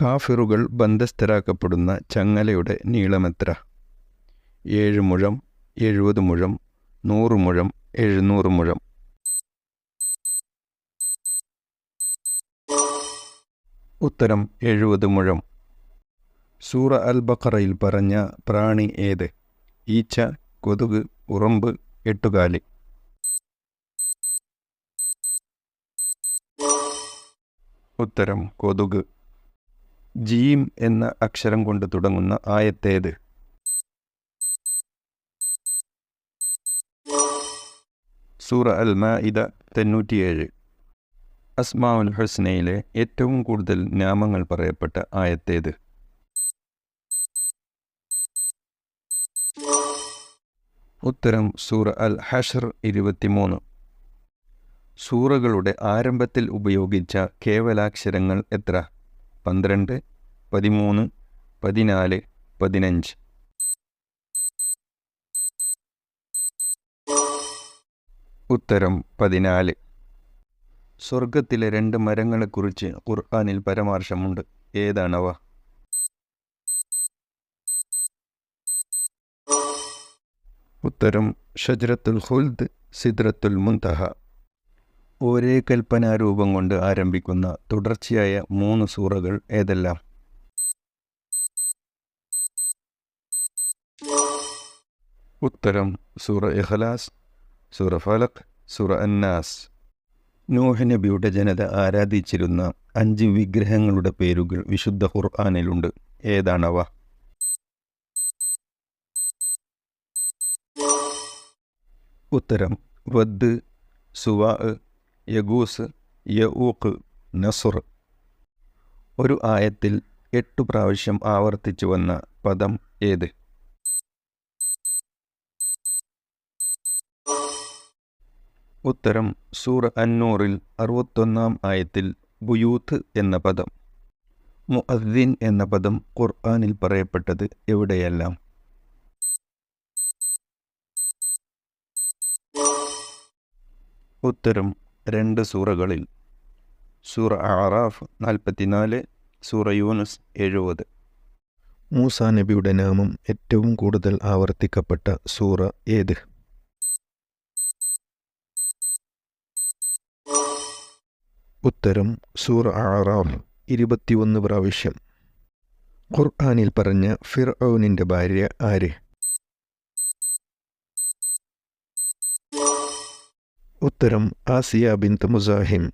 കാഫിറുകൾ ബന്ധസ്ഥരാക്കപ്പെടുന്ന ചങ്ങലയുടെ നീളമെത്ര? ഏഴ് മുഴം എഴുപത് മുഴം നൂറ് മുഴം എഴുന്നൂറ് മുഴം. ഉത്തരം എഴുപത് മുഴം. സൂറ അൽ ബക്കറയിൽ പറഞ്ഞ പ്രാണി ഏത്? ഈച്ച കൊതുക് ഉറമ്പ് എട്ടുകാലി. ഉത്തരം കൊതുക്. ജീം എന്ന അക്ഷരം കൊണ്ട് തുടങ്ങുന്ന ആയത്തേത്? സൂറ അൽ മാഇദ തൊണ്ണൂറ്റിയേഴ്. അസ്മാഉൽ ഹുസ്നയിലെ ഏറ്റവും കൂടുതൽ നാമങ്ങൾ പറയപ്പെട്ട ആയത്തേത്? ഉത്തരം സൂറ അൽ ഹഷർ ഇരുപത്തിമൂന്ന്. സൂറകളുടെ ആരംഭത്തിൽ ഉപയോഗിച്ച കേവലാക്ഷരങ്ങൾ എത്ര? പന്ത്രണ്ട് പതിമൂന്ന് പതിനാല് പതിനഞ്ച്. ഉത്തരം പതിനാല്. സ്വർഗത്തിലെ രണ്ട് മരങ്ങളെക്കുറിച്ച് ഖുർആാനിൽ പരാമർശമുണ്ട്. ഏതാണവ ഉത്തരം ഷജ്രത്തുൽ ഹുൽദ് സിദ്രത്തുൽ മുന്തഹ ഒരേ കൽപ്പനാരൂപം കൊണ്ട് ആരംഭിക്കുന്ന തുടർച്ചയായ മൂന്ന് സൂറകൾ ഏതെല്ലാം? ഉത്തരം സൂറ ഇഖലാസ് സൂറ ഫലഖ് സൂറ അന്നാസ്. നൂഹ് നബിയുടെ ജനത ആരാധിച്ചിരുന്ന അഞ്ച് വിഗ്രഹങ്ങളുടെ പേരുകൾ വിശുദ്ധ ഖുർആാനിലുണ്ട്. ഏതാണവ? ഉത്തരം വദ് സുവാ യഗൂസ് യഊഖ് നസുർ. ഒരു ആയത്തിൽ എട്ടു പ്രാവശ്യം ആവർത്തിച്ചു വന്ന പദം ഏത്? ഉത്തരം സൂറ അന്നൂറിൽ അറുപത്തൊന്നാം ആയത്തിൽ ബുയൂത്ത് എന്ന പദം. മുഅദ്ദിൻ എന്ന പദം ഖുർആാനിൽ പറയപ്പെട്ടത് എവിടെയെല്ലാം? ഉത്തരം രണ്ട് സൂറകളിൽ. സൂറ ആറാഫ് നാൽപ്പത്തിനാല് സൂറ യൂനുസ് എഴുപത്. മൂസാ നബിയുടെ നാമം ഏറ്റവും കൂടുതൽ ആവർത്തിക്കപ്പെട്ട സൂറ ഏത്? ഉത്തരം സൂർ ആറാഫ് ഇരുപത്തിയൊന്ന് പ്രാവശ്യം. ഖുർആാനിൽ പറഞ്ഞ ഫിർ ഔനിന്റെ ഭാര്യ ആര്? ഉത്തരം ആസിയ ബിന്ത് മുസാഹിം.